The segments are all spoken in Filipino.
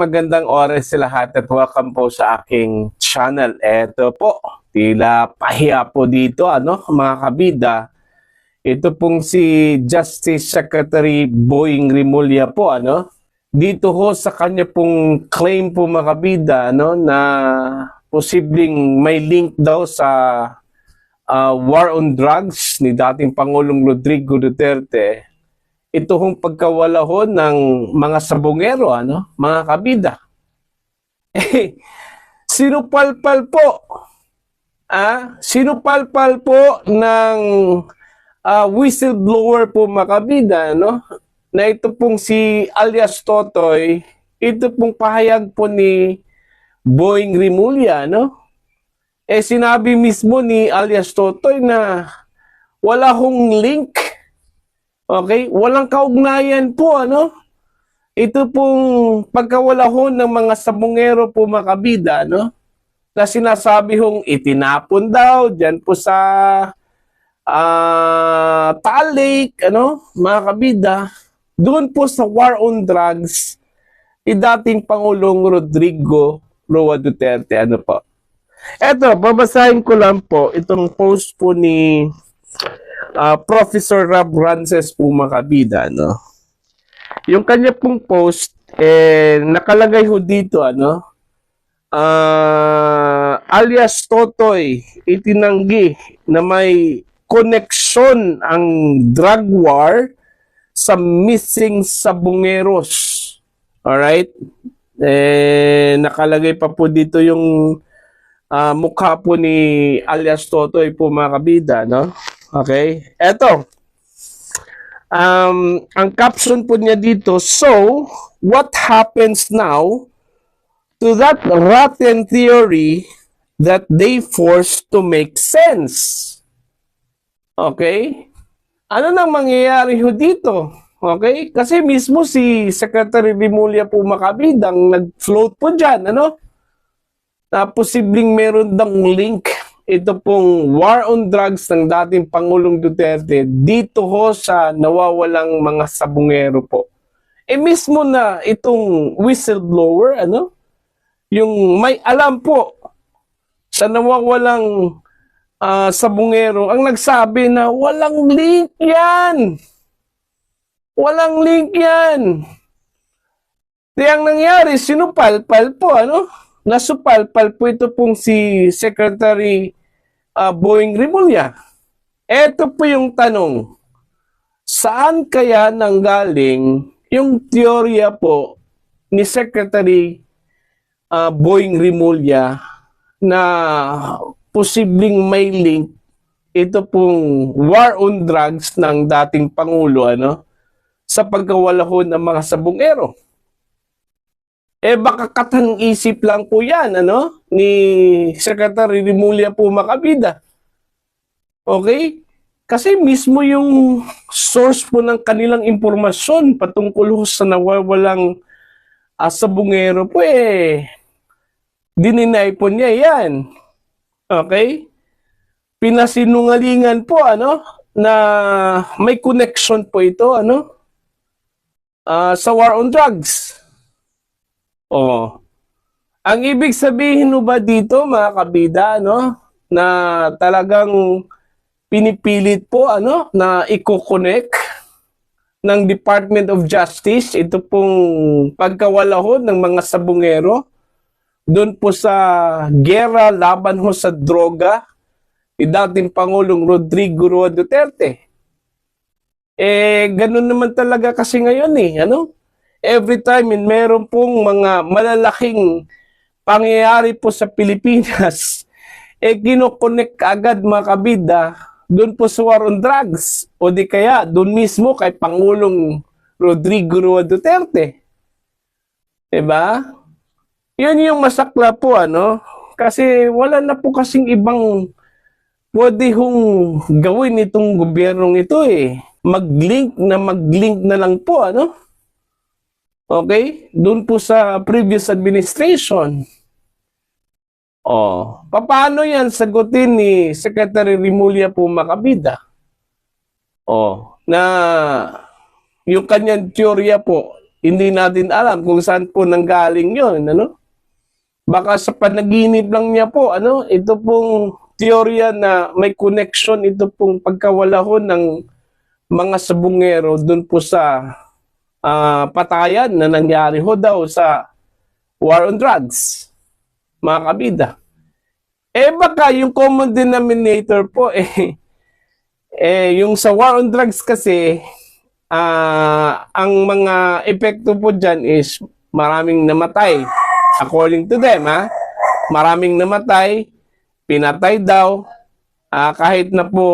Magandang oras sa lahat at welcome po sa aking channel. Eto po, tila pahiya po dito, ano, mga kabida. Ito pong si Justice Secretary Boying Rimulya po, ano. Dito ho sa kanya pong claim po mga kabida, ano, na posibleng may link daw sa ah, war on drugs ni dating Pangulong Rodrigo Duterte ito hong pagkawala ho ng mga sabongero, ano, mga kabida. Eh, sinupalpal po, ah, sinupalpal po ng ah, whistleblower po mga kabida, no, na ito pong si alias Totoy, ito pong pahayag po ni Boeing Rimulya, no, eh sinabi mismo ni alias Totoy na wala hong link Okay? Walang kaugnayan po, ano? Ito pong pagkawala ho ng mga sabongero po makabida, no? Na sinasabi hong itinapon daw dyan po sa ah Taal Lake, ano? Mga kabida. Doon po sa war on drugs, ni dating Pangulong Rodrigo Roa Duterte, ano po? Eto, babasahin ko lang po itong post po ni ah, Professor Rob Rances po mga kabida, no? Yung kanya pong post, eh, nakalagay ho dito, ano? Ah, alias Totoy, itinanggi na may koneksyon ang drug war sa missing sabungeros. Alright? Eh, nakalagay pa po dito yung ah, mukha po ni alias Totoy po mga kabida, no? Okay? Eto. Um, ang caption po niya dito, So, what happens now to that rotten theory that they forced to make sense? Okay? Ano nang mangyayari ho dito? Okay? Kasi mismo si Secretary Rimulya po makabidang nag-float po dyan, ano? Na posibleng meron dang link ito pong war on drugs ng dating Pangulong Duterte dito ho sa nawawalang mga sabungero po. Eh mismo na itong whistleblower, ano? Yung may alam po sa nawawalang ah, sabungero ang nagsabi na walang link yan. Walang link yan. Di ang nangyari, sinupalpal po, ano? Nasupalpal po ito pong si Secretary ah, Boeing Rimulya. Ito po yung tanong. Saan kaya nanggaling yung teorya po ni Secretary ah, Boeing Rimulya na posibleng may link ito pong war on drugs ng dating Pangulo ano sa pagkawala ho ng mga sabungero. Eh baka katang isip lang po yan, ano? Ni Secretary Rimulya po makabida. Okay? Kasi mismo yung source po ng kanilang impormasyon patungkol sa nawawalang uh, sabungero po eh, dininay po niya yan. Okay? Pinasinungalingan po, ano? Na may connection po ito, ano? Ah, sa war on drugs. Oh. Ang ibig sabihin mo ba dito, mga kabida, no? Na talagang pinipilit po, ano? Na i-connect ng Department of Justice ito pong pagkawalahod ng mga sabungero doon po sa gera laban ho sa droga ni dating Pangulong Rodrigo Roa Duterte. Eh, ganun naman talaga kasi ngayon eh, ano? Every time meron pong mga malalaking pangyayari po sa Pilipinas, eh kinokonek agad mga kabida doon po sa war on drugs o di kaya doon mismo kay Pangulong Rodrigo Roa Duterte. Diba? Yun yung masakla po ano. Kasi wala na po kasing ibang pwede hong gawin itong gobyernong ito eh. Mag-link na mag-link na lang po ano. Okay? Doon po sa previous administration. Oh, paano yan sagutin ni Secretary Rimulya po makabida? Oh, na yung kanyang teorya po hindi natin alam kung saan po nanggaling yon ano? Baka sa panaginip lang niya po, ano? Ito pong teorya na may connection, ito pong pagkawala ng mga sabungero dun po sa ah, patayan na nangyari ho daw sa war on drugs, mga kabida. Eh baka yung common denominator po eh, eh yung sa war on drugs kasi ah, ang mga epekto po dyan is maraming namatay. According to them, ha? Maraming namatay, pinatay daw, ah, kahit na po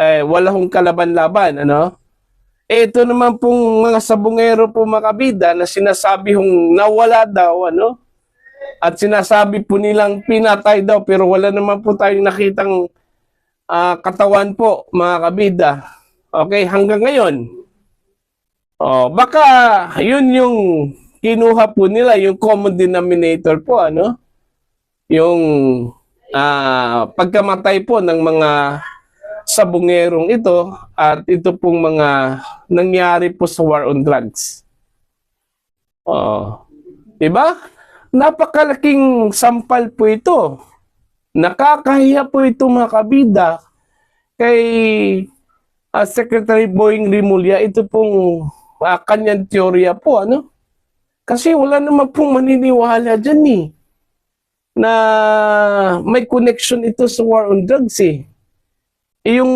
eh, wala hong kalaban-laban, ano? Eh, ito naman pong mga sabungero po makabida na sinasabi hong nawala daw, ano? At sinasabi po nilang pinatay daw pero wala naman po tayong nakitang ah, katawan po, mga kabida. Okay, hanggang ngayon. Oh, baka yun yung kinuha po nila, yung common denominator po, ano? Yung ah, pagkamatay po ng mga sabungerong ito at ito pong mga nangyari po sa war on drugs. Oh. 'Di ba? Napakalaking sampal po ito. Nakakahiya po ito mga kabida kay ah, Secretary Boying Rimulya. Ito pong ah, kanyang teorya po, ano? Kasi wala naman pong maniniwala dyan eh. Na may connection ito sa war on drugs eh. Eh, yung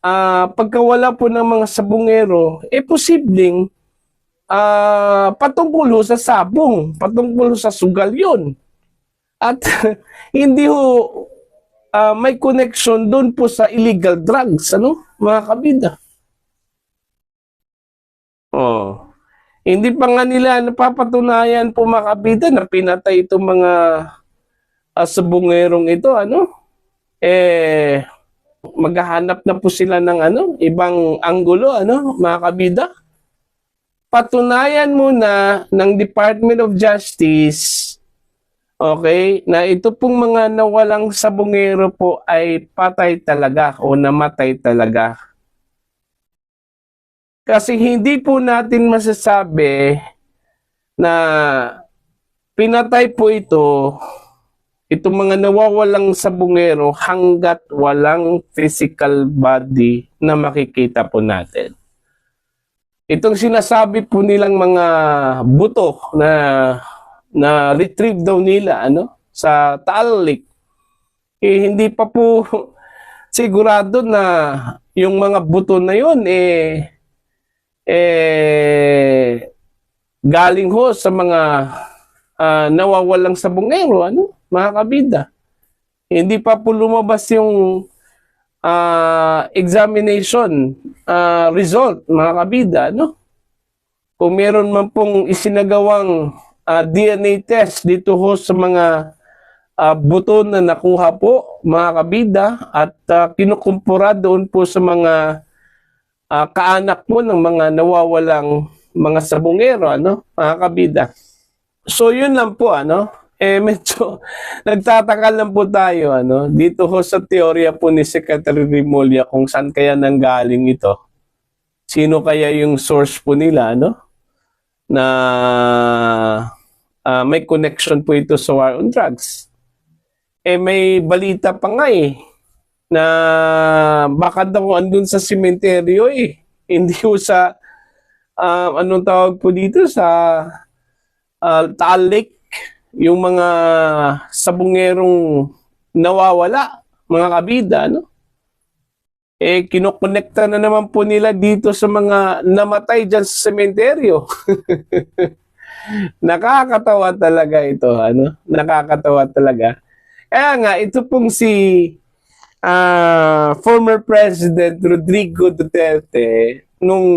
ah, pagkawala po ng mga sabungero, eh posibleng ah patungkol sa sabong, patungkol sa sugal yun. At hindi ho ah, may connection doon po sa illegal drugs, ano, mga kabida. Oh. Hindi pa nga nila napapatunayan po mga kabida na pinatay itong mga uh, sabungerong ito, ano? Eh, maghahanap na po sila ng ano, ibang anggulo, ano, mga kabida. Patunayan muna ng Department of Justice, okay, na ito pong mga nawalang sabungero po ay patay talaga o namatay talaga. Kasi hindi po natin masasabi na pinatay po ito, itong mga nawawalang sabungero hanggat walang physical body na makikita po natin. Itong sinasabi po nilang mga buto na na retrieve daw nila ano sa Taal Lake eh hindi pa po sigurado na yung mga buto na yun eh eh galing ho sa mga ah, nawawalang sabongero ano mga kabida. Hindi pa po lumabas yung ah, examination ah, result mga kabida no? Kung meron man pong isinagawang ah, DNA test dito ho sa mga ah, buto na nakuha po mga kabida at ah, kinukumpura doon po sa mga ah, kaanak po ng mga nawawalang mga sabungero ano mga kabida. So yun lang po ano eh medyo nagtataka lang po tayo ano? Dito ho sa teorya po ni Secretary Rimulya kung saan kaya nanggaling ito. Sino kaya yung source po nila ano? Na ah, may connection po ito sa war on drugs. Eh may balita pa nga eh na baka daw andun sa sementeryo eh. Hindi ko sa ah, anong tawag po dito? Sa uh, Taal Lake yung mga sabungerong nawawala, mga kabida, no? Eh, kinokonekta na naman po nila dito sa mga namatay dyan sa sementeryo. Nakakatawa talaga ito, ano? Nakakatawa talaga. Kaya nga, ito pong si ah, former President Rodrigo Duterte, nung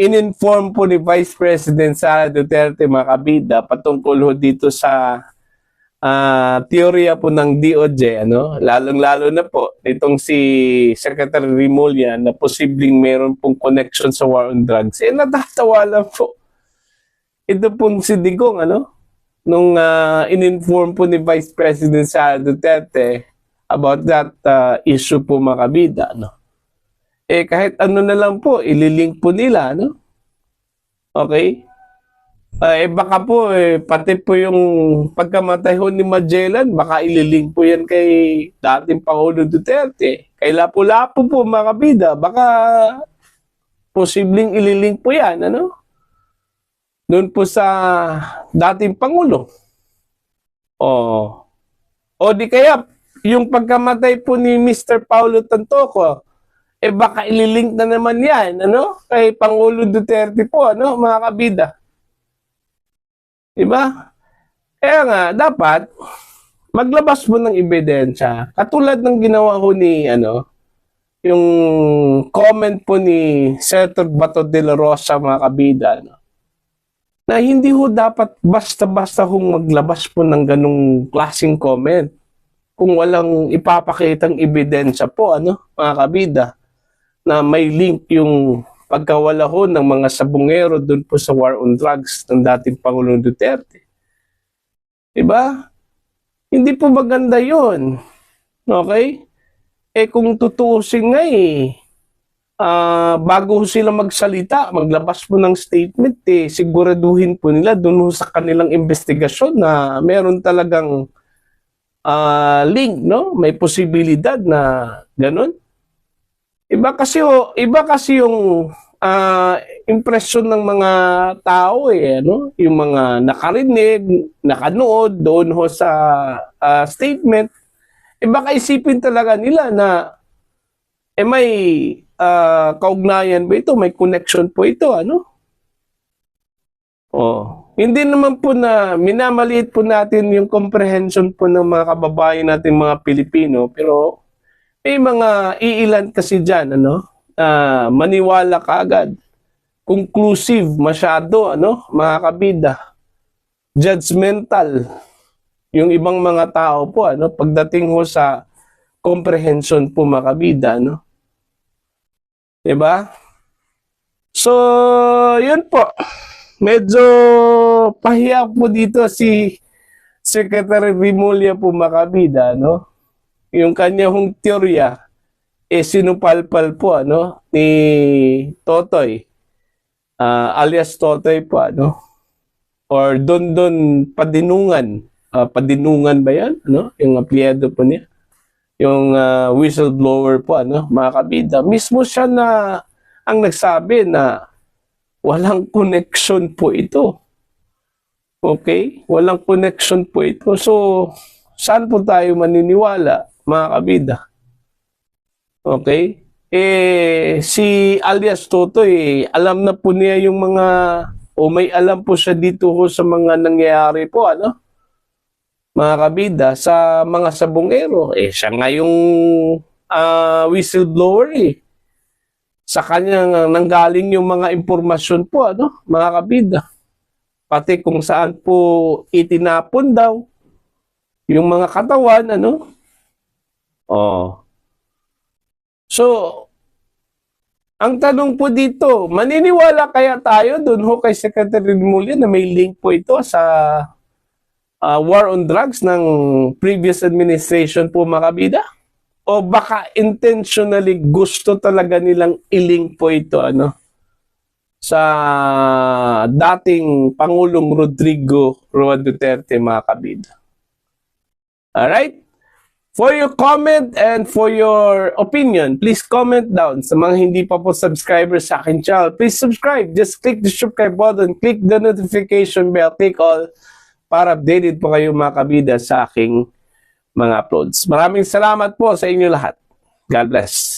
in-inform po ni Vice President Sara Duterte mga kabida patungkol ho dito sa ah, teorya po ng DOJ ano? Lalong-lalo na po itong si Secretary Rimulya na posibleng meron pong connection sa war on drugs. Eh natatawa lang po. Ito pong si Digong ano? Nung ah, in-inform po ni Vice President Sara Duterte about that ah, issue po mga kabida no eh kahit ano na lang po, ililink po nila, no? Okay? Ah, eh baka po eh, pati po yung pagkamatay ho ni Magellan, baka ililink po yan kay dating Pangulo Duterte. Kay Lapu-Lapu po mga kabida, baka posibleng ililink po yan, ano? Doon po sa dating Pangulo. O, o di kaya, yung pagkamatay po ni Mr. Paulo Tantoco, eh baka ililink na naman yan, ano? Kay Pangulo Duterte po, ano, mga kabida. Diba? Kaya nga, dapat, maglabas mo ng ebidensya. Katulad ng ginawa ko ni, ano, yung comment po ni Senator Bato de la Rosa, mga kabida, ano, na hindi ho dapat basta-basta hong maglabas po ng ganong klaseng comment kung walang ipapakitang ebidensya po, ano, mga kabida, na may link yung pagkawala ho ng mga sabungero doon po sa war on drugs ng dating Pangulong Duterte. Diba? Hindi po maganda yon Okay? Eh kung tutuusin nga eh, ah, bago sila magsalita, maglabas po ng statement eh, siguraduhin po nila doon sa kanilang investigasyon na meron talagang ah, link, no? May posibilidad na ganun. Iba kasi ho, iba kasi yung ah, impression ng mga tao eh, ano? Yung mga nakarinig, nakanood doon ho sa ah, statement. Iba isipin talaga nila na eh may ah, kaugnayan ba ito? May connection po ito, ano? Oh, hindi naman po na minamaliit po natin yung comprehension po ng mga kababayan natin mga Pilipino, pero may mga iilan kasi diyan ano, ah, maniwala kaagad. Conclusive masyado ano, mga kabida. Judgmental yung ibang mga tao po ano pagdating ho sa comprehension po mga kabida no. 'Di ba? So, yun po. Medyo pahiyak po dito si Secretary Rimulya po makabida, no? Yung kanya hong teorya, eh sinupalpal po, ano, ni Totoy, ah, alias Totoy po, ano? Or Don Don Padinungan. Ah, padinungan ba yan? Ano? Yung apelyido po niya. Yung ah, whistleblower po, ano, mga kabida. Mismo siya na ang nagsabi na walang connection po ito. Okay? Walang connection po ito. So, saan po tayo maniniwala, mga kabida? Okay? Eh, si alias Toto, eh, alam na po niya yung mga, o may alam po siya dito ho sa mga nangyayari po, ano? Mga kabida, sa mga sabongero. Eh, siya nga yung ah, whistleblower, eh sa kanya nanggaling yung mga impormasyon po, ano, mga kabida. Pati kung saan po itinapon daw yung mga katawan, ano. Oh. So, ang tanong po dito, maniniwala kaya tayo doon ho kay Secretary Mulya na may link po ito sa ah, war on drugs ng previous administration po mga kabida? o baka intentionally gusto talaga nilang iling po ito ano sa dating Pangulong Rodrigo Roa Duterte mga kabida. Alright? For your comment and for your opinion, please comment down. Sa mga hindi pa po subscribers sa akin channel, please subscribe. Just click the subscribe button, click the notification bell, click all para updated po kayo mga kabida sa aking mga uploads. Maraming salamat po sa inyo lahat. God bless.